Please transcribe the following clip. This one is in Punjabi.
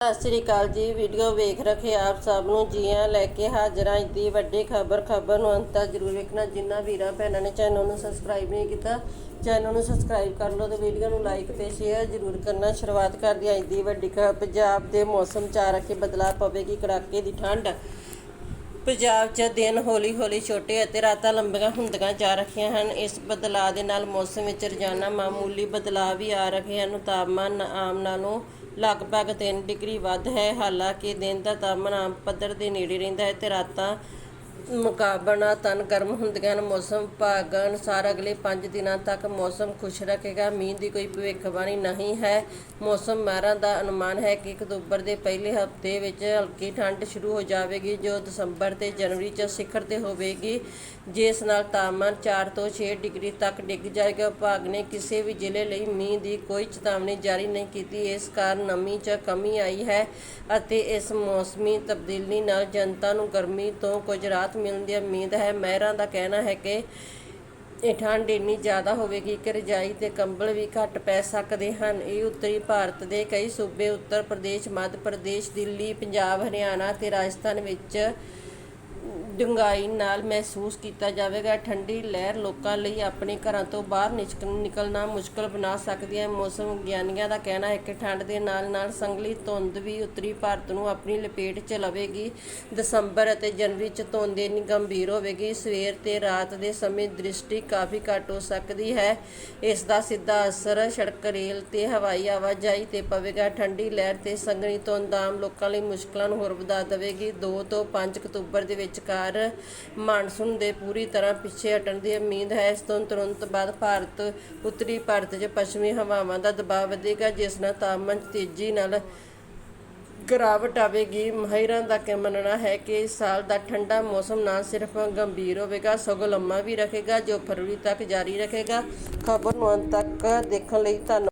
ਸਤਿ ਸ੍ਰੀ ਅਕਾਲ ਜੀ, ਵੀਡੀਓ ਵੇਖ ਰਹੇ ਆਪ ਸਭ ਨੂੰ, ਜੀਆਂ ਲੈ ਕੇ ਹਾਜ਼ਰ ਹਾਂ ਦੀ ਵੱਡੀ ਖਬਰ ਖਬਰ ਨੂੰ ਅੰਤ ਤੱਕ ਜ਼ਰੂਰ ਵੇਖਣਾ, ਜਿੰਨਾ ਵੀਰਾਂ, ਭੈਣਾਂ ਨੇ ਚੈਨਲ ਨੂੰ ਸਬਸਕ੍ਰਾਈਬ ਨਹੀਂ ਕੀਤਾ, ਚੈਨਲ ਨੂੰ ਸਬਸਕ੍ਰਾਈਬ ਕਰ ਲਓ ਤੇ ਵੀਡੀਓ ਨੂੰ ਲਾਈਕ ਤੇ ਸ਼ੇਅਰ ਜ਼ਰੂਰ ਕਰਨਾ, ਸ਼ੁਰੂਆਤ ਕਰਦੀ ਹਾਂ ਅੱਜ ਦੀ ਵੱਡੀ ਖਬਰ, ਪੰਜਾਬ ਦੇ ਮੌਸਮ ਚ ਆ ਰੱਖੇ ਬਦਲਾਅ ਪਵੇਗੀ ਕੜਾਕੇ ਦੀ ਠੰਡ। ਪੰਜਾਬ 'ਚ ਦਿਨ ਹੌਲੀ-ਹੌਲੀ ਛੋਟੇ ਅਤੇ ਰਾਤਾਂ ਲੰਬੀਆਂ ਹੁੰਦੀਆਂ ਜਾ ਰਹੀਆਂ ਹਨ, ਇਸ ਬਦਲਾਅ ਦੇ ਨਾਲ ਮੌਸਮ ਵਿੱਚ ਰੋਜ਼ਾਨਾ ਮਾਮੂਲੀ ਬਦਲਾਅ ਵੀ ਆ ਰਹੇ ਹਨ, ਤਾਪਮਾਨ ਆਮ ਨਾਲੋਂ ਲਗਭਗ ਤਿੰਨ ਡਿਗਰੀ ਵੱਧ ਹੈ। ਹਾਲਾਂਕਿ ਦਿਨ ਦਾ ਤਾਪਮਾਨ ਆਮ ਪੱਧਰ ਦੇ ਨੇੜੇ ਰਹਿੰਦਾ ਹੈ ਅਤੇ ਰਾਤਾਂ ਮੁਕਾਬਲਾ ਤਨ ਗਰਮ ਹੁੰਦੀਆਂ ਹਨ, ਮੌਸਮ ਵਿਭਾਗ ਅਨੁਸਾਰ ਅਗਲੇ 5 ਦਿਨਾਂ ਤੱਕ ਮੌਸਮ ਖੁਸ਼ ਰੱਖੇਗਾ, ਮੀਂਹ ਦੀ ਕੋਈ ਭਵਿੱਖਬਾਣੀ ਨਹੀਂ ਹੈ। ਮੌਸਮ ਮਾਹਰਾਂ ਦਾ ਅਨੁਮਾਨ ਹੈ ਕਿ ਅਕਤੂਬਰ ਦੇ ਪਹਿਲੇ ਹਫ਼ਤੇ ਵਿੱਚ ਹਲਕੀ ਠੰਡ ਸ਼ੁਰੂ ਹੋ ਜਾਵੇਗੀ, ਜੋ ਦਸੰਬਰ ਤੇ ਜਨਵਰੀ 'ਚ ਸਿਖਰ ਤੇ ਹੋਵੇਗੀ। ਜਿਸ ਨਾਲ ਤਾਪਮਾਨ 4 ਤੋਂ 6 ਡਿਗਰੀ ਤੱਕ ਡਿੱਗ ਜਾਏਗਾ। ਵਿਭਾਗ ਨੇ ਕਿਸੇ ਵੀ ਜ਼ਿਲ੍ਹੇ ਲਈ ਮੀਂਹ ਦੀ ਕੋਈ ਚੇਤਾਵਨੀ ਜਾਰੀ ਨਹੀਂ ਕੀਤੀ। ਇਸ ਕਾਰਨ ਨਮੀ 'ਚ ਕਮੀ ਆਈ ਹੈ ਅਤੇ ਇਸ ਮੌਸਮੀ ਤਬਦੀਲੀ ਨਾਲ ਜਨਤਾ ਨੂੰ ਗਰਮੀ ਤੋਂ ਕੁਝ ਰਾਹਤ ਮਿਲਣ ਦੀ ਉਮੀਦ ਹੈ, ਮਹਿਰਾਂ ਦਾ ਕਹਿਣਾ ਹੈ ਕਿ ਇਹ ਠੰਡ ਇੰਨੀ ਜ਼ਿਆਦਾ ਹੋਵੇਗੀ ਕਿ ਰਜਾਈ ਤੇ ਕੰਬਲ ਵੀ ਘੱਟ ਪੈ ਸਕਦੇ ਹਨ। ਇਹ ਉੱਤਰੀ ਭਾਰਤ ਦੇ ਕਈ ਸੂਬੇ, ਉੱਤਰ ਪ੍ਰਦੇਸ਼, ਮੱਧ ਪ੍ਰਦੇਸ਼, ਦਿੱਲੀ, ਪੰਜਾਬ, ਹਰਿਆਣਾ ਤੇ ਰਾਜਸਥਾਨ ਵਿੱਚ ਡੂੰਘਾਈ ਨਾਲ ਮਹਿਸੂਸ ਕੀਤਾ ਜਾਵੇਗਾ। ਠੰਡੀ ਲਹਿਰ ਲੋਕਾਂ ਲਈ ਆਪਣੇ ਘਰਾਂ ਤੋਂ ਬਾਹਰ ਨਿਕਲ- ਨਿਕਲਣਾ ਮੁਸ਼ਕਲ ਬਣਾ ਸਕਦੀ ਹੈ। ਮੌਸਮ ਵਿਗਿਆਨੀਆਂ ਦਾ ਕਹਿਣਾ ਹੈ ਕਿ ਠੰਡ ਦੇ ਨਾਲ ਨਾਲ ਸੰਘਣੀ ਧੁੰਦ ਵੀ ਉੱਤਰੀ ਭਾਰਤ ਨੂੰ ਆਪਣੀ ਲਪੇਟ 'ਚ ਲਵੇਗੀ। ਦਸੰਬਰ ਅਤੇ ਜਨਵਰੀ 'ਚ ਧੁੰਦ ਇੰਨੀ ਗੰਭੀਰ ਹੋਵੇਗੀ। ਸਵੇਰ ਤੇ ਰਾਤ ਦੇ ਸਮੇਂ ਦ੍ਰਿਸ਼ਟੀ ਕਾਫੀ ਘੱਟ ਹੋ ਸਕਦੀ ਹੈ। ਇਸ ਦਾ ਸਿੱਧਾ ਅਸਰ ਸੜਕ ਰੇਲ ਤੇ ਹਵਾਈ ਆਵਾਜਾਈ ਤੇ ਪਵੇਗਾ। ਠੰਡੀ ਲਹਿਰ ਤੇ ਸੰਘਣੀ ਧੁੰਦ ਆਮ ਲੋਕਾਂ ਲਈ ਮੁਸ਼ਕਲਾਂ ਨੂੰ ਹੋਰ ਵਧਾ ਦੇਵੇਗੀ। 2 ਤੋਂ 5 ਅਕਤੂਬਰ ਦੇ ਵਿੱਚ ਵਿਚਕਾਰ ਮਾਨਸੂਨ ਦੇ ਪੂਰੀ ਤਰ੍ਹਾਂ ਪਿੱਛੇ ਹਟਣ ਦੀ ਉਮੀਦ ਹੈ। ਇਸ ਤੋਂ ਤੁਰੰਤ ਬਾਅਦ ਭਾਰਤ ਉੱਤਰੀ ਭਾਰਤ 'ਚ ਪੱਛਮੀ ਹਵਾਵਾਂ ਦਾ ਦਬਾਅ ਵਧੇਗਾ, ਜਿਸ ਨਾਲ ਤਾਪਮਾਨ ਤੇਜ਼ੀ ਨਾਲ ਗਿਰਾਵਟ ਆਵੇਗੀ। ਮਾਹਿਰਾਂ ਦਾ ਕਹਿ ਮੰਨਣਾ ਹੈ ਕਿ ਇਸ ਸਾਲ ਦਾ ਠੰਡਾ ਮੌਸਮ ਨਾ ਸਿਰਫ ਗੰਭੀਰ ਹੋਵੇਗਾ, ਸਗੋਂ ਲੰਮਾ ਵੀ ਰਹੇਗਾ ਜੋ ਫਰਵਰੀ ਤੱਕ ਜਾਰੀ ਰਹੇਗਾ ਖਬਰ ਨੂੰ ਅੰਤ ਤੱਕ ਦੇਖਣ ਲਈ ਧੰਨਵਾਦ।